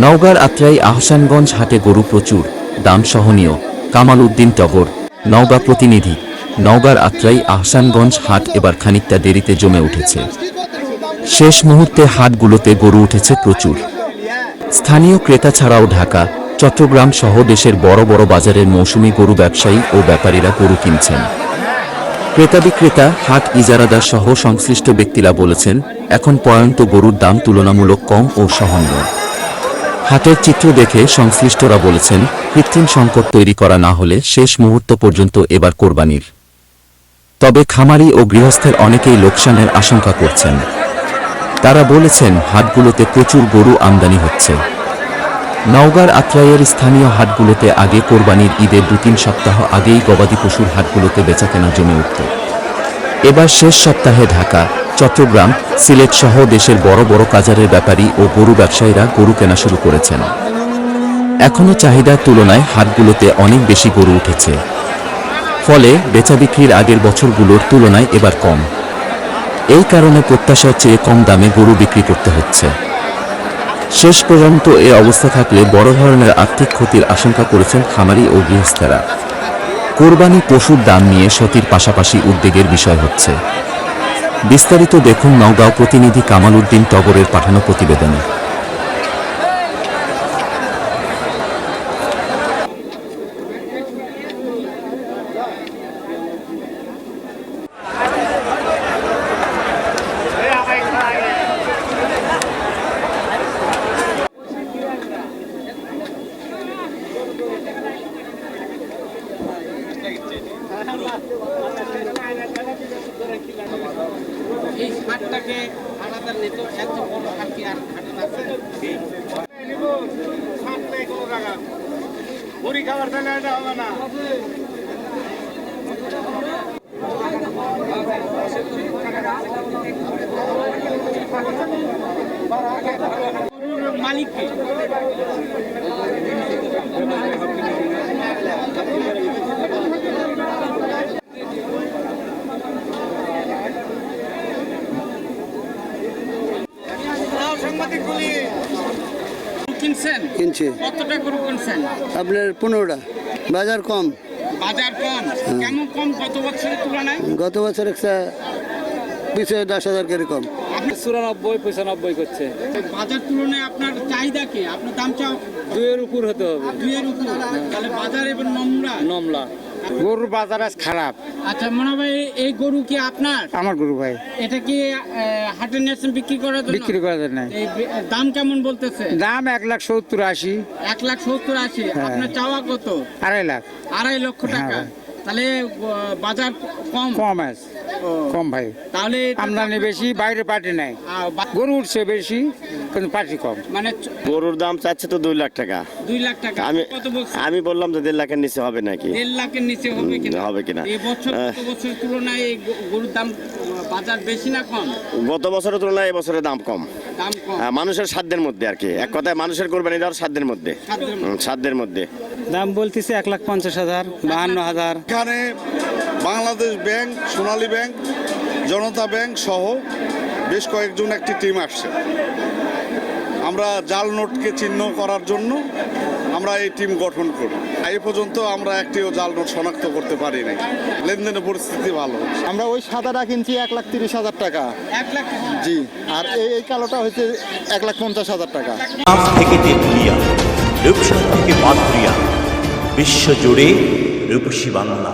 নওগাঁর আত্রাই আহসানগঞ্জ হাটে গরু প্রচুর, দাম সহনীয়। কামাল উদ্দিন টগর, নওগাঁ প্রতিনিধি। নওগাঁর আত্রাই আহসানগঞ্জ হাট এবার খানিকটা দেরিতে জমে উঠেছে। শেষ মুহূর্তে হাটগুলোতে গরু উঠেছে প্রচুর। স্থানীয় ক্রেতা ছাড়াও ঢাকা, চট্টগ্রাম সহ দেশের বড় বড় বাজারের মৌসুমি গরু ব্যবসায়ী ও ব্যাপারীরা গরু কিনছেন। ক্রেতা বিক্রেতা, হাট ইজারাদার সহ সংশ্লিষ্ট ব্যক্তিরা বলেছেন, এখন পয়ন্ত গরুর দাম তুলনামূলক কম ও সহনীয়। হাটের চিত্র দেখে সংশ্লিষ্টরা বলেছেন, কৃত্রিম সংকট তৈরি করা না হলে শেষ মুহূর্ত পর্যন্ত এবার কোরবানির। তবে খামারি ও গৃহস্থের অনেকেই লোকসানের আশঙ্কা করছেন। তারা বলেছেন, হাটগুলোতে প্রচুর গরু আমদানি হচ্ছে। নওগাঁর আত্রাইয়ের স্থানীয় হাটগুলোতে আগে কোরবানির ঈদের দু তিন সপ্তাহ আগেই গবাদি পশুর হাটগুলোতে বেচাকেনা জমে উঠত। এবার শেষ সপ্তাহে ঢাকা। চট্টগ্রাম, সিলেট সহ দেশের বড় বড় কাজারের ব্যাপারী ও গরু ব্যবসায়ীরা গরু কেনা শুরু করেছেন। এখনও চাহিদার তুলনায় হাটগুলোতে অনেক বেশি গরু উঠেছে। ফলে বেচাবিক্রির আগের বছরগুলোর তুলনায় এবার কম। এই কারণে প্রত্যাশার চেয়ে কম দামে গরু বিক্রি করতে হচ্ছে। শেষ পর্যন্ত এ অবস্থা থাকলে বড় ধরনের আর্থিক ক্ষতির আশঙ্কা করেছেন খামারি ও গৃহস্থেরা। কোরবানি পশুর দাম নিয়ে সতীর পাশাপাশি উদ্বেগের বিষয় হচ্ছে। বিস্তারিত দেখুন নওগাঁও প্রতিনিধি কামাল উদ্দিন টগরের পাঠানো প্রতিবেদনে। এই হাটটাকে আলাদা নিত এত বড় হাট কি আর হাটে আছে। মুড়ি খাবার তাহলে এটা হবে না। মালিককে কিনছেন? কিনছে। কতটা গরু কিনছেন? আপনার পনেরোটা। বাজার কম। বাজার কম। কেমন কম? গত বছরের তুলনায়? গত বছর একটা পিছিয়ে দশ হাজার করে কম। চুরানব্বই পঁচানব্বই করছে। বাজার তুলনায় আপনার চাহিদা কি? আপনার দাম চাও? দুইয়ের উপর হতে হবে। দুইয়ের উপর। তাহলে বাজার এবার নম্রা নমলা গরুর বাজার আজ খারাপ। আচ্ছা মনে ভাই এই গরু কি আপনার? আমার গরু ভাই। এটা কি হাটে নিয়েছেন বিক্রি করার জন্য? বিক্রি করা যায় না দাম কেমন বলতেছে? দাম এক লাখ সত্তর আশি। এক লাখ সত্তর আশি। হ্যাঁ। আপনার চাওয়া কত? আড়াই লাখ। আড়াই লক্ষ টাকা। হ্যাঁ। তাহলে বাজার কম। কম আছে। কম ভাই। তাহলে আমদানি বেশি বাইরে পার্টি নাই। গরু উঠছে বেশি কিন্তু পার্টি কম। মানে গরুর দাম চাচ্ছে তো দুই লাখ টাকা। দুই লাখ টাকা। আমি কত বলছে আমি বললাম যে দেড় লাখের নিচে হবে নাকি? দেড় লাখের নিচে হবে কিনা? হবে কিনা। এই বছর গত বছরের তুলনায় এই গরুর দাম বাজার বেশি না কম? গত বছরের তুলনায় এবছরের দাম কম। দাম কম। মানুষের সাধ্যের মধ্যে আর কি। এক কথায় মানুষের কোরবানি দেওয়ার সাধ্যের মধ্যে। সাধ্যের সাধ্যের মধ্যে। দাম বলতেছে এক লাখ পঞ্চাশ হাজার বাহান্ন হাজার। এখানে Bangladesh bank Sonali bank Janata bank সহ বেশ কয়েকজন একটি টিম আসছে। আমরা জাল নোটকে চিহ্ন করার জন্য আমরা এই টিম গঠন করি। এই পর্যন্ত আমরা একটিও জাল নোট শনাক্ত করতে পারি নাই। লেনদেনের পরিস্থিতি ভালো আমরা ওই সাদাটা কিনছি এক লাখ তিরিশ হাজার টাকা। এক লাখ জি আর এই এই কালোটা হচ্ছে এক লাখ পঞ্চাশ হাজার টাকা। থেকে তেঁতুলিয়া রূপসা থেকে পাথুরিয়া বিশ্বজুড়ে রূপসী বাংলা।